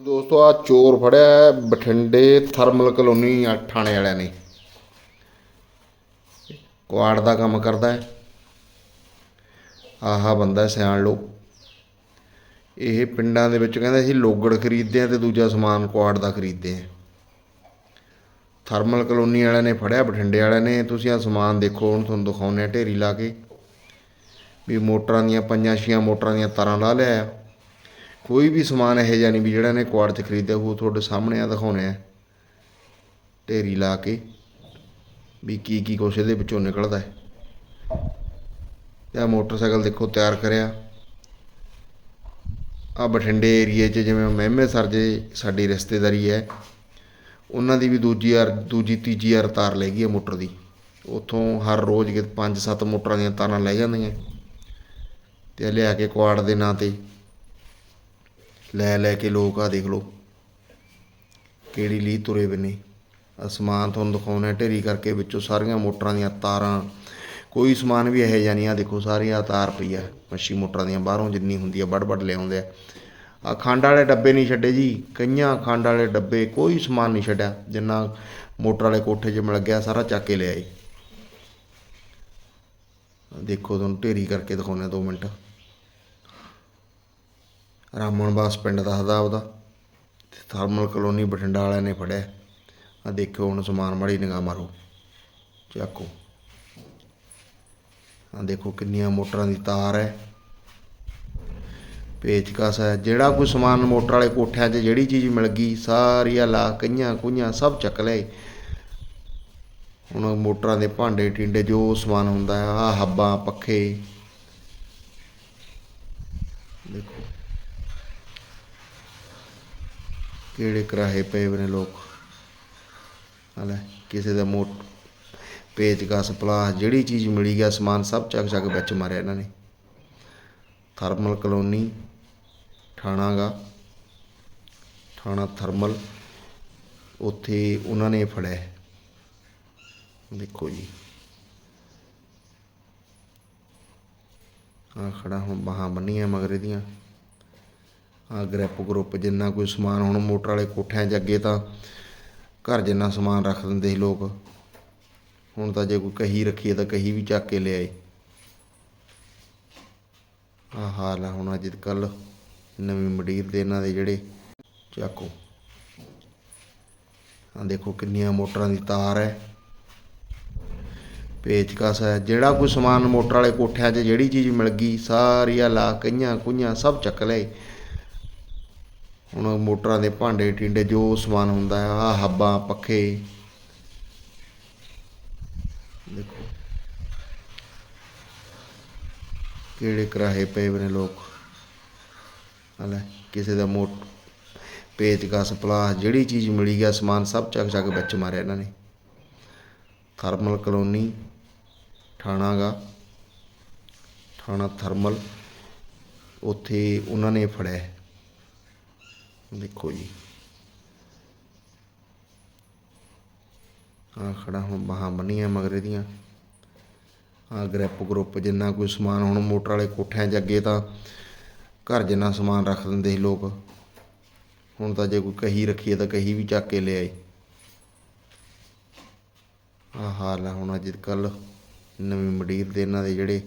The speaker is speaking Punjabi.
ਦੋਸਤੋ ਆ ਚੋਰ ਫੜਿਆ ਹੈ ਬਠਿੰਡੇ ਥਰਮਲ ਕਲੋਨੀ ਆ ਥਾਣੇ ਵਾਲਿਆਂ ਨੇ। ਕੁਆੜ ਦਾ ਕੰਮ ਕਰਦਾ ਹੈ। ਆਹਾ ਬੰਦਾ ਸਿਆਣ ਲਓ ਇਹ ਪਿੰਡਾਂ ਦੇ ਵਿੱਚ ਕਹਿੰਦੇ ਅਸੀਂ ਲੋਗੜ ਖਰੀਦਦੇ ਆ ਤੇ ਦੂਜਾ ਸਮਾਨ ਕੁਆੜ ਦਾ ਖਰੀਦਦੇ ਆ। ਥਰਮਲ ਕਲੋਨੀ ਵਾਲਿਆਂ ਨੇ ਫੜਿਆ, ਬਠਿੰਡੇ ਵਾਲਿਆਂ ਨੇ। ਤੁਸੀਂ ਆ ਸਮਾਨ ਦੇਖੋ, ਹੁਣ ਤੁਹਾਨੂੰ ਦਿਖਾਉਂਦੇ ਆ ਢੇਰੀ ਲਾ ਕੇ। ਵੀ ਮੋਟਰਾਂ ਦੀਆਂ ਪੰਜਾਂ ਛੀਆਂ ਮੋਟਰਾਂ ਦੀਆਂ ਤਾਰਾਂ ਲਾ ਲਿਆ ਆ। ਕੋਈ ਵੀ ਸਮਾਨ ਇਹੋ ਜਿਹਾ ਨਹੀਂ ਵੀ ਜਿਹੜਾ ਨੇ ਕੁਆੜ 'ਚ ਖਰੀਦਿਆ ਉਹ ਤੁਹਾਡੇ ਸਾਹਮਣੇ ਆ ਦਿਖਾਉਣੇ ਆ। ਢੇਰੀ ਲਾ ਕੇ ਵੀ ਕੀ ਕੀ ਕੁਛ ਇਹਦੇ ਵਿੱਚੋਂ ਨਿਕਲਦਾ ਹੈ। ਤੇ ਆਹ ਮੋਟਰਸਾਈਕਲ ਦੇਖੋ ਤਿਆਰ ਕਰਿਆ। ਆ ਬਠਿੰਡੇ ਏਰੀਏ 'ਚ ਜਿਵੇਂ ਮਹਿਮੇ ਸਰ ਜੇ ਸਾਡੀ ਰਿਸ਼ਤੇਦਾਰੀ ਹੈ, ਉਹਨਾਂ ਦੀ ਵੀ ਦੂਜੀ ਯਾਰ ਦੂਜੀ ਤੀਜੀ ਯਾਰ ਤਾਰ ਲੈ ਗਈ ਹੈ ਮੋਟਰ ਦੀ। ਉੱਥੋਂ ਹਰ ਰੋਜ਼ ਕਿ ਪੰਜ ਸੱਤ ਮੋਟਰਾਂ ਦੀਆਂ ਤਾਰਾਂ ਲੈ ਜਾਂਦੀਆਂ। ਤੇ ਲਿਆ ਕੇ ਕੁਆੜ ਦੇ ਨਾਂ ਤੇ ਲੈ ਲੈ ਕੇ ਲੋਕ ਆ ਦੇਖ ਲਓ। ਕਿਹੜੀ ਲੀ ਤੁਰੇ ਵੇ ਨੇ ਅਸਮਾਨ ਤੁਹਾਨੂੰ ਦਿਖਾਉਣਾ ਢੇਰੀ ਕਰਕੇ ਵਿੱਚੋਂ ਸਾਰੀਆਂ ਮੋਟਰਾਂ ਦੀਆਂ ਤਾਰਾਂ। ਕੋਈ ਸਮਾਨ ਵੀ ਇਹੋ ਜਿਹਾ ਨਹੀਂ ਆ ਦੇਖੋ ਸਾਰੀਆਂ ਤਾਰ ਪਈ ਆ, ਮੱਛੀ ਮੋਟਰਾਂ ਦੀਆਂ, ਬਾਹਰੋਂ ਜਿੰਨੀ ਹੁੰਦੀ ਆ ਵੱਡ ਵੱਡ ਲਿਆਉਂਦੇ ਆ। ਆ ਖੰਡ ਵਾਲੇ ਡੱਬੇ ਨਹੀਂ ਛੱਡੇ ਜੀ, ਕਈਆਂ ਖੰਡ ਵਾਲੇ ਡੱਬੇ ਕੋਈ ਸਮਾਨ ਨਹੀਂ ਛੱਡਿਆ, ਜਿੰਨਾ ਮੋਟਰ ਵਾਲੇ ਕੋਠੇ 'ਚ ਮਿਲ ਗਿਆ, ਸਾਰਾ ਚੱਕ ਕੇ ਲਿਆਏ ਦੇਖੋ ਤੁਹਾਨੂੰ ਢੇਰੀ ਕਰਕੇ ਦਿਖਾਉਂਦੇ 2 ਮਿੰਟ। ਰਾਮਣਵਾਸ ਪਿੰਡ ਦੱਸਦਾ ਉਹਦਾ ਤੇ ਥਰਮਲ ਕਲੋਨੀ ਬਠਿੰਡਾ ਵਾਲਿਆਂ ਨੇ ਫੜਿਆ। ਆ ਦੇਖੋ ਹੁਣ ਸਮਾਨ ਮਾੜੀ ਨਿਗਾਹ ਮਾਰੋ। ਚੱਕੋ। ਆ ਦੇਖੋ ਕਿੰਨੀਆਂ ਮੋਟਰਾਂ ਦੀ ਤਾਰ ਹੈ। ਪੇਚਕਸ ਹੈ। ਜਿਹੜਾ ਕੋਈ ਸਮਾਨ ਮੋਟਰ ਵਾਲੇ ਕੋਠਿਆਂ 'ਚ ਜਿਹੜੀ ਚੀਜ਼ ਮਿਲ ਗਈ ਸਾਰੀ ਆ ਲਾ, ਕਈਆਂ ਕੁਈਆਂ ਸਭ ਚੱਕ ਲਏ। ਹੁਣ ਮੋਟਰਾਂ ਦੇ ਭਾਂਡੇ ਟਿੰਡੇ ਜੋ ਸਮਾਨ ਹੁੰਦਾ ਹੈ ਆ ਹੱਬਾਂ, ਪੱਖੇ। ਦੇਖੋ। ਕਿਹੜੇ ਕਰਾਹੇ ਪਏ ਵੇ ਨੇ ਲੋਕ? ਹਲੇ ਕਿਸੇ ਦਾ ਮੋਟ ਪੇਚਕਸ ਪਲਾਸ ਜਿਹੜੀ ਚੀਜ਼ ਮਿਲੀ ਗਿਆ ਸਮਾਨ ਸਭ ਚੱਕ ਚੱਕ ਵਿੱਚ ਮਾਰਿਆ ਇਹਨਾਂ ਨੇ। ਥਰਮਲ ਕਲੋਨੀ, ਠਾਣਾਗਾ ਥਾਣਾ ਥਰਮਲ, ਉੱਥੇ ਉਹਨਾਂ ਨੇ ਫੜਿਆ। ਦੇਖੋ ਜੀ। ਆ ਖੜਾ ਹੁਣ ਬਾਹਾਂ ਬੰਨੀਆਂ ਮਗਰ ਇਹਦੀਆਂ। ਗ੍ਰੈਪ ਗਰੁੱਪ ਜਿੰਨਾ ਕੋਈ ਸਮਾਨ ਹੁਣ ਮੋਟਰ ਵਾਲੇ ਕੋਠਿਆਂ 'ਚ ਅੱਗੇ ਤਾਂ ਘਰ ਜਿੰਨਾ ਸਮਾਨ ਰੱਖ ਦਿੰਦੇ ਸੀ ਲੋਕ, ਹੁਣ ਤਾਂ ਜੇ ਕੋਈ ਕਹੀ ਰੱਖੀਏ ਤਾਂ ਕਹੀ ਵੀ ਚੱਕ ਕੇ ਲਿਆਏ ਆ ਹਾਲ ਆ ਹੁਣ ਅੱਜ ਕੱਲ ਨਵੀਂ ਮੰਡੀਰ ਦੇ ਇਹਨਾਂ ਦੇ ਜਿਹੜੇ ਚਾਕੂ। ਆ ਦੇਖੋ ਕਿੰਨੀਆਂ ਮੋਟਰਾਂ ਦੀ ਤਾਰ ਹੈ। ਪੇਚਕਸ ਹੈ, ਜਿਹੜਾ ਕੋਈ ਸਮਾਨ ਮੋਟਰ ਵਾਲੇ ਕੋਠਿਆਂ 'ਚ ਜਿਹੜੀ ਚੀਜ਼ ਮਿਲ ਗਈ ਸਾਰੀ ਆ ਲਾ ਕਈਆਂ ਕੁਈਆਂ ਸਭ ਚੱਕ ਲਏ। ਹੁਣ ਮੋਟਰਾਂ ਦੇ ਭਾਂਡੇ ਟਿੰਡੇ ਜੋ ਸਮਾਨ ਹੁੰਦਾ ਹੈ ਆ ਹੱਬਾਂ, ਪੱਖੇ। ਦੇਖੋ। ਕਿਹੜੇ ਕਰਾਹੇ ਪਏ ਨੇ ਲੋਕ? ਹਲੇ ਕਿਸੇ ਦਾ ਮੋਟ ਪੇਚਕਸ ਪਲਾਸ ਜਿਹੜੀ ਚੀਜ਼ ਮਿਲੀ ਗਿਆ ਸਮਾਨ ਸਭ ਚੱਕ ਚੱਕ ਵਿੱਚ ਮਾਰਿਆ ਇਹਨਾਂ ਨੇ। ਥਰਮਲ ਕਲੋਨੀ ਠਾਣਾਗਾ ਥਾਣਾ ਥਰਮਲ, ਉੱਥੇ ਉਹਨਾਂ ਨੇ ਫੜਿਆ। ਦੇਖੋ ਜੀ। ਆ ਖੜਾ ਹੁਣ ਬਾਹਾਂ ਬੰਨੀਆਂ ਮਗਰ ਇਹਦੀਆਂ। ਆ ਗ੍ਰੈਪ ਗਰੁੱਪ ਜਿੰਨਾ ਕੋਈ ਸਮਾਨ ਹੁਣ ਮੋਟਰ ਵਾਲੇ ਕੋਠਿਆਂ 'ਚ ਅੱਗੇ ਤਾਂ ਘਰ ਜਿੰਨਾ ਸਮਾਨ ਰੱਖ ਦਿੰਦੇ ਸੀ ਲੋਕ। ਹੁਣ ਤਾਂ ਜੇ ਕੋਈ ਕਹੀ ਰੱਖੀਏ ਤਾਂ ਕਹੀ ਵੀ ਚੱਕ ਕੇ ਲਿਆਏ ਆ ਹਾਲ ਆ ਹੁਣ ਅੱਜ ਕੱਲ ਨਵੀਂ ਮੰਡੀਰ ਦੇ ਇਹਨਾਂ ਦੇ ਜਿਹੜੇ